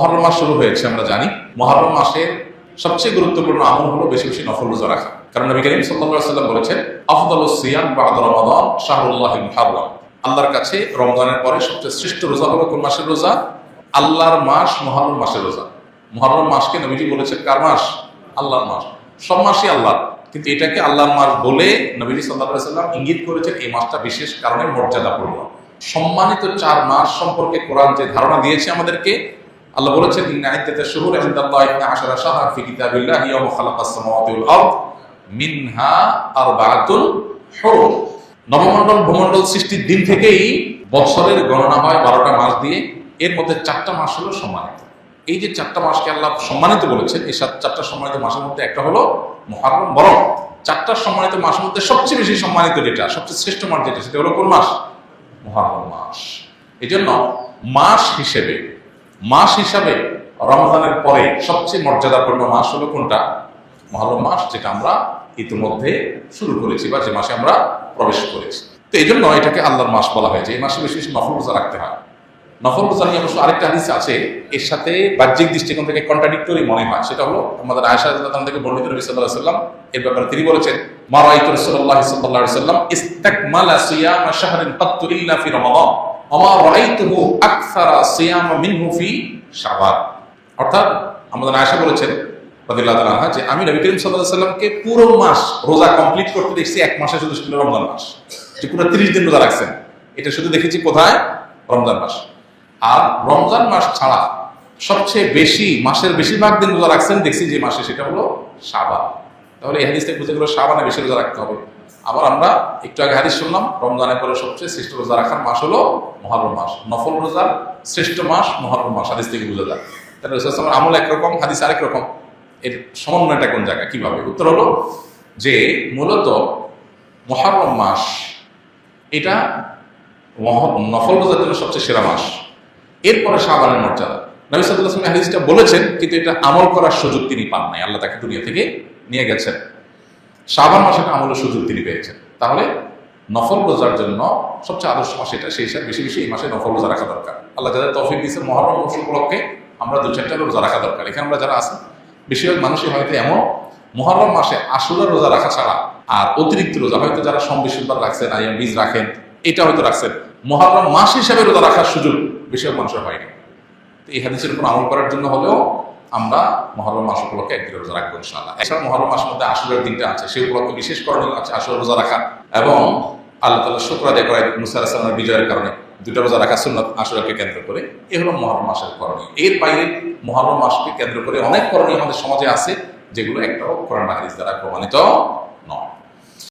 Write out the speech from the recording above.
মহরম মাস শুরু হয়েছে, আমরা জানি। মহরম মাসের সবচেয়ে গুরুত্বপূর্ণ আমল হলো বেশি বেশি নফল রোজা রাখা। কারণ নবী করিম সাল্লাম বলেছেন, আফদাল সিয়াম বাদ রমাদান শাহরুল্লাহ মুহাররম। আল্লাহর কাছে রমজানের পরে সবচেয়ে শ্রেষ্ঠ রোজা হলো কোন মাসের রোজা? আল্লাহর মাস মহরম মাসের রোজা। মহরম মাসকে নবীজি বলেছেন কার মাস? আল্লাহর মাস। সব মাসই আল্লাহর। কিন্তু এটাকে আল্লাহর মাস বলে নবীজি আলাইহি সাল্লাম ইঙ্গিত করেছেন এই মাসটা বিশেষ কারণে মর্যাদাপূর্ণ। সম্মানিত চার মাস সম্পর্কে কোরআন যে ধারণা দিয়েছে আমাদেরকে আল্লাহ বলেছেন, ইন্না ইদ্দাতাশ শুহুর ইনদাল্লাহি ইসনা আশারা শাহরান ফি কিতাবিল্লাহি ইয়াওমা খালাকাস সামাওয়াতি ওয়াল আরদ মিনহা আরবাআতুন হুরুম। নবমণ্ডল, ভূমণ্ডল সৃষ্টির দিন থেকেই বছরের গণনা হয় বারোটা মাস দিয়ে এর মধ্যে চারটা মাস হলো সম্মানিত। এই যে চারটা মাসকে আল্লাহ সম্মানিত বলেছেন, এই সাত চারটা সম্মানিত মাসের মধ্যে একটা হলো মহারম বরং চারটা সম্মানিত মাসের মধ্যে সবচেয়ে বেশি সম্মানিত যেটা, সবচেয়ে শ্রেষ্ঠ মাস যেটা, সেটা হলো কোন মাস? মহারম মাস। এই জন্য মাস হিসেবে মাস হিসাবে রমজানের পরে সবচেয়ে মর্যাদাপূর্ণ মাস হলো কোনটা? মহরম মাস যেটা আমরা ইতিমধ্যে শুরু করেছি বা যে মাসে আমরা প্রবেশ করেছি। তো এই জন্য এটাকে আল্লাহর মাস বলা হয়েছে। এই মাসে বেশি বেশি নফল রোজা রাখতে হয়। নফল রোজা নিয়ে অবশ্য আরেকটা হাদিস আছে। এর সাথে বাহ্যিক দৃষ্টিকোণ থেকে কন্ট্রাডিক্টরি মনে হয়। সেটা হলো আমাদের আয়সা রাদিয়াল্লাহু থেকে বর্ণিত নবী আলাইহি সাল্লাম এর ব্যাপারে তিনি বলেছেন, মা রাআইতু রাসূলুল্লাহ সাল্লাল্লাহু আলাইহি সাল্লাম ইস্তাকমালা সিয়াম শাহরিন কাত্তু ইল্লা ফি রমাদান। আমা রাআইতুহু আকসারা সিয়াম মিনহু ফি শাবান। অর্থাৎ আমাদের বলেছেন যে আমি সাল্লামকে পুরো মাস রোজা কমপ্লিট করতে দেখছি, এক শুধু রমজান মাস। যে পুরো 30 দিন রোজা রাখছেন। এটা শুধু দেখেছি কোথায়? রমজান মাস। আর রমজান মাস ছাড়া সবচেয়ে বেশি, মাসের বেশিরভাগ দিন রোজা রাখছেন, দেখছি যে মাসে সেটা হলো সাবান তাহলে এই হাদিস থেকে সাবানে বেশি রোজা রাখতে হবে। আবার আমরা একটু আগে হাদিস শুনলাম, রমজানের পরে সবচেয়ে শ্রেষ্ঠ রোজা রাখার মাস হলো মহরম মাস। নফল রোজার শ্রেষ্ঠ মাস মহরম মাস, হাদিস থেকে বোঝা যায়। তাহলে রসুলামের আমল একরকম, হাদিস আরেক রকম। এর সমন্বয়টা কোন জায়গায়, কীভাবে? উত্তর হলো যে মূলত মহরম মাস, এটা নফল রোজার জন্য সবচেয়ে সেরা মাস। এরপরে শাহবানের মর্যাদা। নবী আসলাম হাদিসটা বলেছেন, কিন্তু এটা আমল করার সুযোগ তিনি পান নাই। আল্লাহ তাকে দুনিয়া থেকে নিয়ে গেছেন। শাহবান মাসের আমলের সুযোগ তিনি পেয়েছেন। তাহলে নফল রোজার জন্য সবচেয়ে আদর্শ মাস এটা। সেই হিসাবে বেশি বেশি এই মাসে নফল রোজা রাখা দরকার। আল্লাহ যাদের তফিক দিয়েছেন মহরম উপলক্ষে আমরা দু চারটা রোজা রাখা দরকার। এখানে আমরা যারা আছি, বেশিরভাগ মানুষই হয়তো এমন, মহরম মাসে আসলে রোজা রাখা ছাড়া আর অতিরিক্ত রোজা, হয়তো যারা সম্বিশুদ্ধ রাখছেন আইএম বীজ রাখেন, এটা হয়তো রাখছেন। মহরম মাস হিসাবে রোজা রাখার সুযোগ বেশিরভাগ মানুষের হয়নি। তো এই হাদিসের উপর আমল করার জন্য হলেও আমরা মহরম মাস উপলক্ষে একদিন রোজা রাখব, ইনশাআল্লাহ। এছাড়া মহরম মাস মধ্যে আসলের দিনটা আছে, সেই উপলক্ষে বিশেষ করণীয় আছে আসল রোজা রাখা এবং আল্লাহ তালা শুক্র আদায় করা মুসা আসলামের বিজয়ের কারণে দুটা রোজা রাখা সুন্নত আসলকে কেন্দ্র করে। এ হলো মহরম মাসের করণীয়। এর বাইরে মহরম মাসকে কেন্দ্র করে অনেক করণীয় আমাদের সমাজে আছে, যেগুলো একটাও করোনা হারিস দ্বারা প্রমাণিত